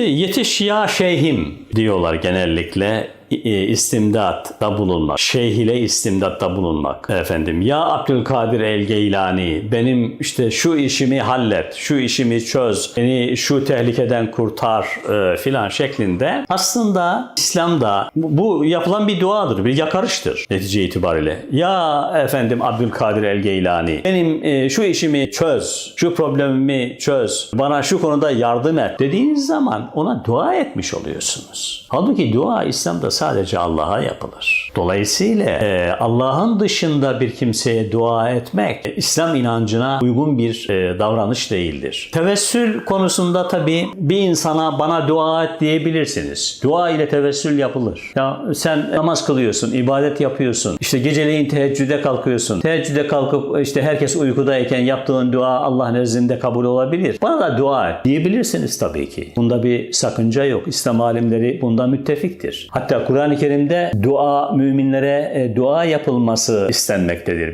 Şimdi yetiş ya şeyhim diyorlar genellikle istimdatta bulunmak. Şeyh ile istimdatta bulunmak. Efendim ya Abdülkadir el Geylani benim işte şu işimi hallet, şu işimi çöz, beni şu tehlikeden kurtar e, filan şeklinde. Aslında İslam'da bu, yapılan bir duadır, bir yakarıştır netice itibariyle. Ya efendim Abdülkadir el Geylani benim e, şu işimi çöz, şu problemimi çöz, bana şu konuda yardım et dediğiniz zaman ona dua etmiş oluyorsunuz. Halbuki dua İslam'da sadece Allah'a yapılır. Dolayısıyla e, Allah'ın dışında bir kimseye dua etmek e, İslam inancına uygun bir e, davranış değildir. Tevessül konusunda tabii bir insana bana dua et diyebilirsiniz. Dua ile tevessül yapılır. Ya sen namaz kılıyorsun, ibadet yapıyorsun. İşte geceleyin teheccüde kalkıyorsun. Teheccüde kalkıp işte herkes uykudayken yaptığın dua Allah nezdinde kabul olabilir. Bana da dua et diyebilirsiniz tabii ki. Bunda bir sakınca yok. İslam alimleri bunda müttefiktir. Hatta Kur'an-ı Kerim'de dua müminlere e, dua yapılması istenmektedir.